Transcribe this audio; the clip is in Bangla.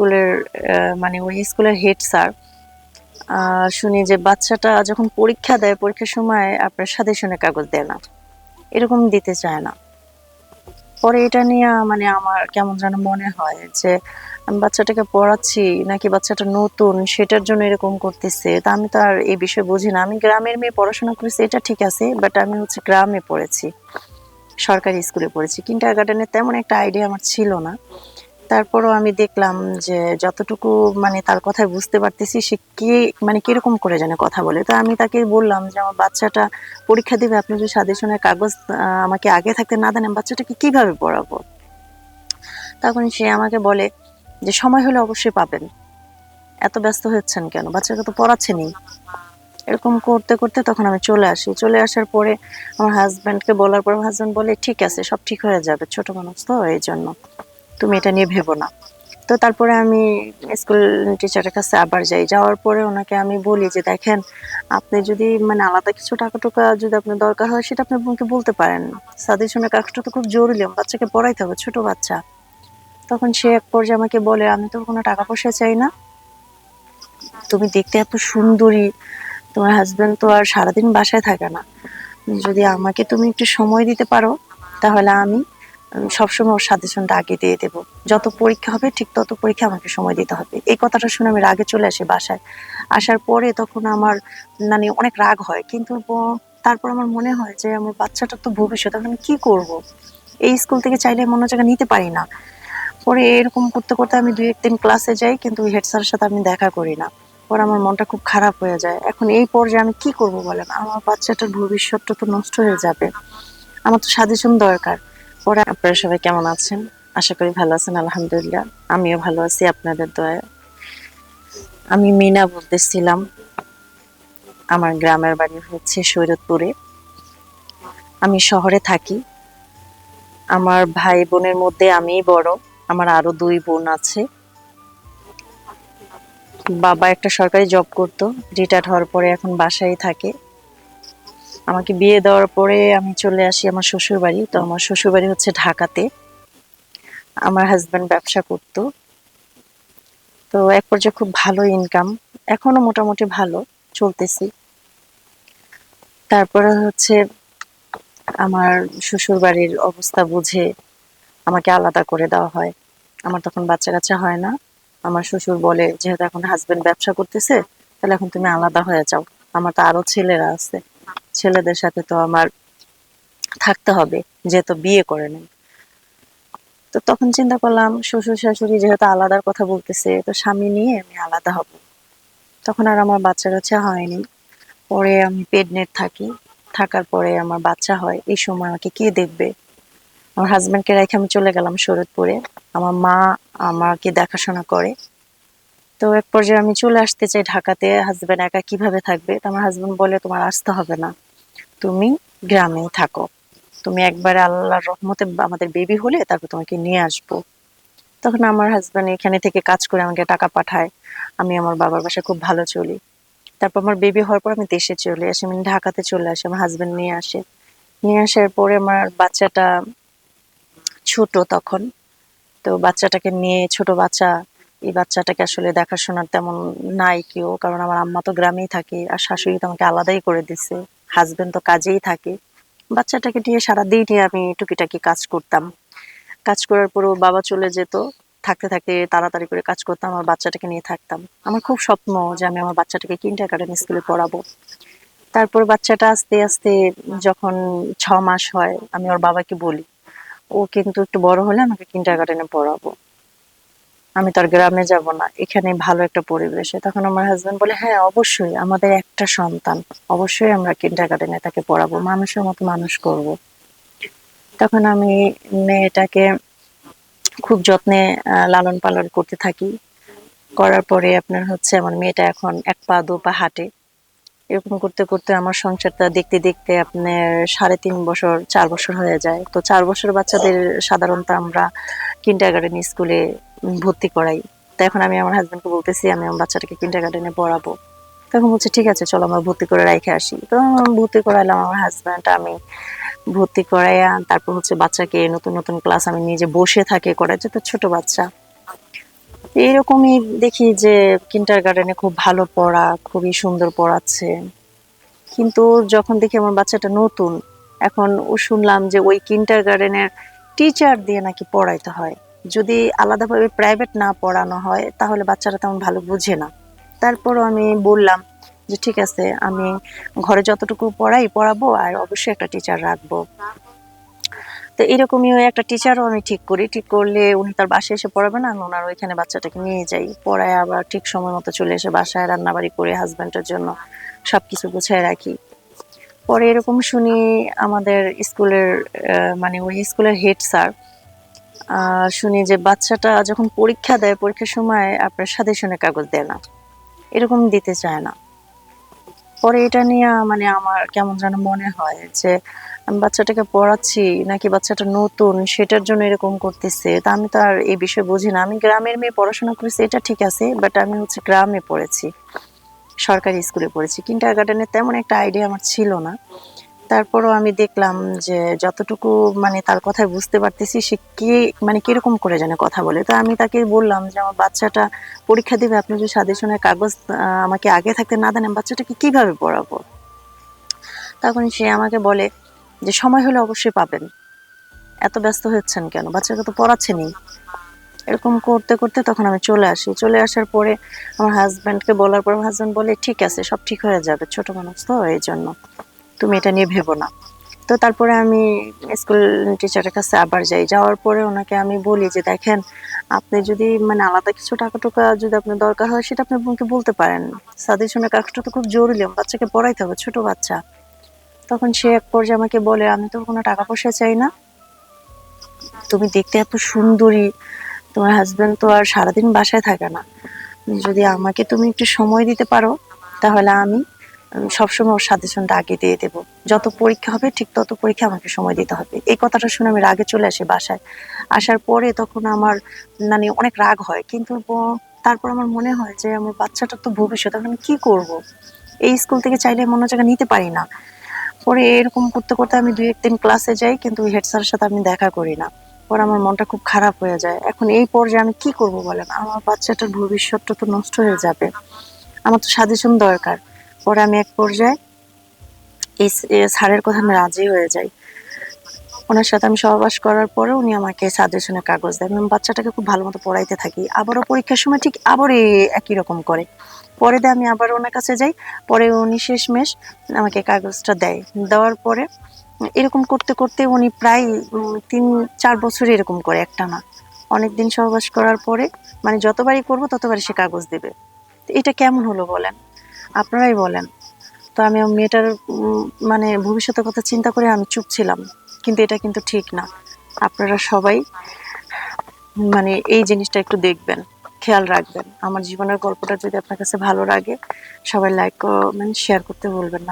স্কুলের মানে ওই স্কুলের হেড স্যার শুনি যে বাচ্চাটা যখন পরীক্ষা দেয়, পরীক্ষার সময় আপনার সাজেশনে কাগজ দেয় না। এরকম দিতে চায় না। পরে এটা নিয়ে মানে আমার কেমন যেন মনে হয় যে, আমি বাচ্চাটাকে পড়াচ্ছি, নাকি বাচ্চাটা নতুন, সেটার জন্য এরকম করতেছে? তা আমি তো আর এই বিষয়ে বুঝি না। আমি গ্রামের মেয়ে পড়াশোনা করেছি, এটা ঠিক আছে বাট আমি হচ্ছে গ্রামে পড়েছি। সরকারি স্কুলে পড়েছি। কিন্টার গার্ডেনের তেমন একটা আইডিয়া আমার ছিল না। তারপরও আমি দেখলাম যে যতটুকু মানে তার কথায় বুঝতে পারতেছি, সে কি মানে কীরকম করে জানে কথা বলে। তো আমি তাকে বললাম যে আমার বাচ্চাটা পরীক্ষা দিবে, আপনি যদি সাজেশনের কাগজ আমাকে আগে থাকতে না দেন, আমি বাচ্চাটাকে কীভাবে পড়াবো? তখন সে আমাকে বলে যে সময় হলে অবশ্যই পাবেন। এত ব্যস্ত হচ্ছেন কেন? বাচ্চাকে তো পড়াচ্ছেনই। এরকম করতে করতে তখন আমি চলে আসি। চলে আসার পরে আমার হাজব্যান্ডকে বলার পর হাজব্যান্ড বলে, ঠিক আছে, সব ঠিক হয়ে যাবে, ছোট মানুষ তো এই জন্য তুমি এটা নিয়ে ভেবো না। তো তারপরে আমি স্কুল টিচারের কাছে আবার যাই। যাওয়ার পরে ওনাকে আমি বলি যে, দেখেন, আপনি যদি মানে আলাদা কিছু টাকা টুকা যদি আপনার দরকার হয়, সেটা আপনি আমাকে বলতে পারেন সাজেশনের কাগজটা তো খুব জরুরি বাচ্চাকে পড়াইতে হবে, ছোট বাচ্চা। তখন সে এক পর্যায়ে আমাকে বলে, আমি তো কোনো টাকা পয়সা চাই না। তুমি দেখতে এত সুন্দরী। তোমার হাজব্যান্ড তো আর সারাদিন বাসায় থাকে না। যদি আমাকে তুমি একটু সময় দিতে পারো, তাহলে আমি সবসময় ওর সাজেশনটা আগে দিয়ে দেবো। যত পরীক্ষা হবে, ঠিক তত পরীক্ষা আমাকে সময় দিতে হবে। এই কথাটা শুনে আমি রাগে চলে আসি বাসায়। আসার পরে তখন আমার মানে অনেক রাগ হয়। কিন্তু তারপর আমার মনে হয় যে আমার বাচ্চাটার তো ভবিষ্যৎ এখন কি করব? এই স্কুল থেকে চাইলে অন্য জায়গায় নিতে পারি না। পরে এরকম করতে করতে আমি দুই একদিন ক্লাসে যাই, কিন্তু হেড স্যারের সাথে আমি দেখা করি না। পরে আমার মনটা খুব খারাপ হয়ে যায়। এখন এই পর্যায়ে আমি কি করব বলেন? আমার বাচ্চাটার ভবিষ্যৎটা তো নষ্ট হয়ে যাবে। আমার তো সাজেশন দরকার। পরে আপনারা সবাই কেমন আছেন? আশা করি ভালো আছেন, আলহামদুলিল্লাহ। আমিও ভালো আছি আপনাদের দয়ায়। আমি মিনা বলতেছিলাম, আমার গ্রামের বাড়ি হচ্ছে সৈরতপুরে। আমি শহরে থাকি। আমার ভাই বোনের মধ্যে আমিই বড়, আমার আরও দুই বোন আছে। বাবা একটা সরকারি জব করতো রিটায়ার হওয়ার পরে এখন বাসায় থাকে। আমাকে বিয়ে দেওয়ার পরে আমি চলে আসি আমার শ্বশুর বাড়ি তো আমার শ্বশুর বাড়ি হচ্ছে ঢাকাতে। আমার হাজব্যান্ড ব্যবসা করতো। তো এক পর্যায়ে খুব ভালো ইনকাম এখনও মোটামুটি ভালো, চলতেছি। তারপরে হচ্ছে আমার শ্বশুর বাড়ির অবস্থা বুঝে আমাকে আলাদা করে দেওয়া হয়। আমার তখন বাচ্চা কাচ্চা হয় না। আমার শ্বশুর বলে, যেহেতু এখন হাজবেন্ড ব্যবসা করতেছে, তাহলে এখন তুমি আলাদা হয়ে যাও। আমার তো আরও ছেলেরা আছে। ছেলেদের সাথে তো আমার থাকতে হবে, যেহেতু বিয়ে করে নেই। তো তখন চিন্তা করলাম, শ্বশুর শাশুড়ি যেহেতু আলাদার কথা বলতেছে, তো স্বামী নিয়ে আমি আলাদা হব। তখন আর আমার বাচ্চা কাচ্চা হয়নি। পরে আমি প্রেগনেন্ট থাকি। থাকার পরে আমার বাচ্চা হয়। এই সময় আমাকে কে দেখবে? আমার হাজবেন্ডকে রেখে আমি চলে গেলাম শরৎপুরে। আমার মা আমাকে দেখাশোনা করে। তো এক পর্যায়ে আমি চলে আসতে চাই ঢাকাতে। হাজবেন্ড একা কীভাবে থাকবে? তো আমার হাজবেন্ড বলে, তোমার আসতে হবে না। তুমি গ্রামেই থাকো। তুমি একবার আল্লাহর রহমতে আমাদের বেবি হলে তারপর তোমাকে নিয়ে আসব। তখন আমার হাজবেন্ড এখানে থেকে কাজ করে আমাকে টাকা পাঠায়। আমি আমার বাবার বাসায় খুব ভালো চলি। তারপর আমার বেবি হওয়ার পর আমি দেশে চলে আসি। আমি ঢাকাতে চলে আসি, আমার হাজবেন্ড নিয়ে আসে। নিয়ে আসার পরে আমার বাচ্চাটা ছোট তখন। তো বাচ্চাটাকে নিয়ে ছোট বাচ্চা, এই বাচ্চাটাকে আসলে দেখাশোনার তেমন নাই কেউ। কারণ আমার আম্মা তো গ্রামেই থাকে আর শাশুড়ি তো আমাকে আলাদাই করে দিছে। হাজবেন্ড তো কাজেই থাকে। বাচ্চাটাকে নিয়ে সারাদিনই আমি টুকিটাকি কাজ করতাম। কাজ করার পর ওর বাবা চলে যেত। থাকতে থাকতে তাড়াতাড়ি করে কাজ করতাম, আমার বাচ্চাটাকে নিয়ে থাকতাম। আমার খুব স্বপ্ন যে আমি আমার বাচ্চাটাকে কিন্টার গার্ডেন স্কুলে পড়াবো। তারপর বাচ্চাটা আস্তে আস্তে যখন ছ মাস হয়, আমি ওর বাবাকে বলি। ও কিন্তু একটু বড় হলে আমাকে কিন্টার গার্ডেনে পড়াবো। আমি তো আর গ্রামে যাব না এখানে ভালো একটা পরিবেশে। তখন আমার হাজবেন্ড বলে হ্যাঁ অবশ্যই, আমাদের একটা সন্তান, অবশ্যই আমরা কিন্টার গার্ডেনে তাকে পড়াবো, মানুষের মতো মানুষ করব। তখন আমি মেয়েটাকে খুব যত্নে লালন পালন করতে থাকি। করার পরে আপনার হচ্ছে, আমার মেয়েটা এখন এক পা, দু পা হাঁটে। এরকম করতে করতে আমার সংসারটা দেখতে দেখতে আপনার সাড়ে তিন বছর, চার বছর হয়ে যায়। তো চার বছর বাচ্চাদের সাধারণত আমরা কিন্ডার গার্ডেন স্কুলে ভর্তি করাই। তো এখন আমি আমার হাজবেন্ডকে বলতেছি, আমি আমার বাচ্চাটাকে কিন্টার গার্ডেনে পড়াবো তখন বলছে, ঠিক আছে, চলো আমরা ভর্তি করে রেখে আসি। তো ভর্তি করাইলাম আমার হাজব্যান্ড আমি ভর্তি করাইয়া তারপর হচ্ছে বাচ্চাকে নতুন নতুন ক্লাস আমি নিজে বসে থাকে করাই, যে তো ছোট বাচ্চা। এইরকমই দেখি যে কিন্টার গার্ডেনে খুব ভালো পড়া, খুবই সুন্দর পড়াচ্ছে। কিন্তু যখন দেখি আমার বাচ্চাটা নতুন, এখন ও শুনলাম যে ওই কিন্টার গার্ডেনের টিচার দিয়ে নাকি পড়াইতে হয়। যদি আলাদাভাবে প্রাইভেট না পড়ানো হয়, তাহলে বাচ্চারা তেমন ভালো বুঝে না। তারপরও আমি বললাম যে, ঠিক আছে, আমি ঘরে যতটুকু পড়াই, পড়াবো আর অবশ্যই একটা টিচার রাখব। তো এরকমই একটা টিচারও আমি ঠিক করি। ঠিক করলে উনি তার বাসায় এসে পড়াবে না, আমি ওনার ওইখানে বাচ্চাটাকে নিয়ে যাই। পড়ায় আবার ঠিক সময় মতো চলে এসে বাসায় রান্নাবাড়ি করে হাজব্যান্ডের জন্য সবকিছু গুছিয়ে রাখি। পরে এরকম শুনি আমাদের স্কুলের মানে ওই স্কুলের হেড স্যার শুনি যে বাচ্চাটা যখন পরীক্ষা দেয়, পরীক্ষার সময় আপনার সাজেশনে কাগজ দেয় না। এরকম দিতে চায় না। পরে এটা নিয়ে মানে আমার কেমন যেন মনে হয় যে, আমি বাচ্চাটাকে পড়াচ্ছি, নাকি বাচ্চাটা নতুন, সেটার জন্য এরকম করতেছে? তা আমি তো আর এই বিষয়ে বুঝি না। আমি গ্রামের মেয়ে পড়াশোনা করেছি, এটা ঠিক আছে বাট আমি হচ্ছে গ্রামে পড়েছি। সরকারি স্কুলে পড়েছি। কিন্টার গার্ডেনে তেমন একটা আইডিয়া আমার ছিল না। তারপরও আমি দেখলাম যে যতটুকু মানে তার কথায় বুঝতে পারতেছি, সে কি মানে কীরকম করে জানে কথা বলে। তো আমি তাকে বললাম যে আমার বাচ্চাটা পরীক্ষা দিবে, আপনি যদি সাজেশনের কাগজ আমাকে আগে থাকতে না দেন, আমি বাচ্চাটাকে কীভাবে পড়াবো? তখন সে আমাকে বলে যে সময় হলে অবশ্যই পাবেন। এত ব্যস্ত হচ্ছেন কেন? বাচ্চাকে তো পড়াচ্ছেনই। এরকম করতে করতে তখন আমি চলে আসি। চলে আসার পরে আমার হাজব্যান্ডকে বলার পর হাজব্যান্ড বলে, ঠিক আছে, সব ঠিক হয়ে যাবে, ছোট মানুষ তো এই জন্য তুমি এটা নিয়ে ভেবো না। তো তারপরে আমি স্কুল টিচারের কাছে আবার যাই। যাওয়ার পরে ওনাকে আমি বলি যে, দেখেন, আপনি যদি মানে আলাদা কিছু টাকা টুকা যদি আপনার দরকার হয়, সেটা আপনি আমাকে বলতে পারেন সাজেশনের কাগজটা তো খুব জরুরি বাচ্চাকে পড়াইতে হবে, ছোট বাচ্চা। তখন সে এক পর্যায়ে আমাকে বলে, আমি তো কোনো টাকা পয়সা চাই না। তুমি দেখতে এত সুন্দরী। তোমার হাজব্যান্ড তো আর সারাদিন বাসায় থাকে না। যদি আমাকে তুমি একটু সময় দিতে পারো, তাহলে আমি সবসময় ওর সাজেশনটা আগে দিয়ে দেবো। যত পরীক্ষা হবে, ঠিক তত পরীক্ষা আমাকে সময় দিতে হবে। এই কথাটা শুনে আমি রাগে চলে আসি বাসায়। আসার পরে তখন আমার মানে অনেক রাগ হয়। কিন্তু তারপর আমার মনে হয় যে আমার বাচ্চাটার তো ভবিষ্যৎ এখন কি করব? এই স্কুল থেকে চাইলে মনে জায়গা নিতে পারি না। পরে এরকম করতে করতে আমি দুই একদিন ক্লাসে যাই, কিন্তু হেড স্যারের সাথে আমি দেখা করি না। পরে আমার মনটা খুব খারাপ হয়ে যায়। এখন এই পর্যায়ে আমি কি করব বলেন? আমার বাচ্চাটার ভবিষ্যৎটা তো নষ্ট হয়ে যাবে। আমার তো সাজেশন দরকার। পরে আমি এক পর্যায়ে এই স্যারের কথা আমি রাজি হয়ে যাই। ওনার সাথে আমি সহবাস করার পরে উনি আমাকে সাজেশনের কাগজ দেয় আমি বাচ্চাটাকে খুব ভালো মতো পড়াইতে থাকি। আবারও পরীক্ষার সময় ঠিক আবার একই রকম করে। পরে আমি আবার ওনার কাছে যাই। পরে উনি শেষমেশ আমাকে কাগজটা দেয়। দেওয়ার পরে এরকম করতে করতে উনি প্রায় তিন, চার বছর এরকম করে একটা না অনেক দিন সহবাস করার পরে মানে যতবারই করব ততবারই সে কাগজ দেবে। এটা কেমন হলো বলেন? আপনারাই বলেন। তো আমি মেয়েটার মানে ভবিষ্যতের কথা চিন্তা করে আমি চুপ ছিলাম। কিন্তু এটা কিন্তু ঠিক না। আপনারা সবাই মানে এই জিনিসটা একটু দেখবেন, খেয়াল রাখবেন। আমার জীবনের গল্পটা যদি আপনার কাছে ভালো লাগে, সবাই লাইক মানে শেয়ার করতে বলবেন না।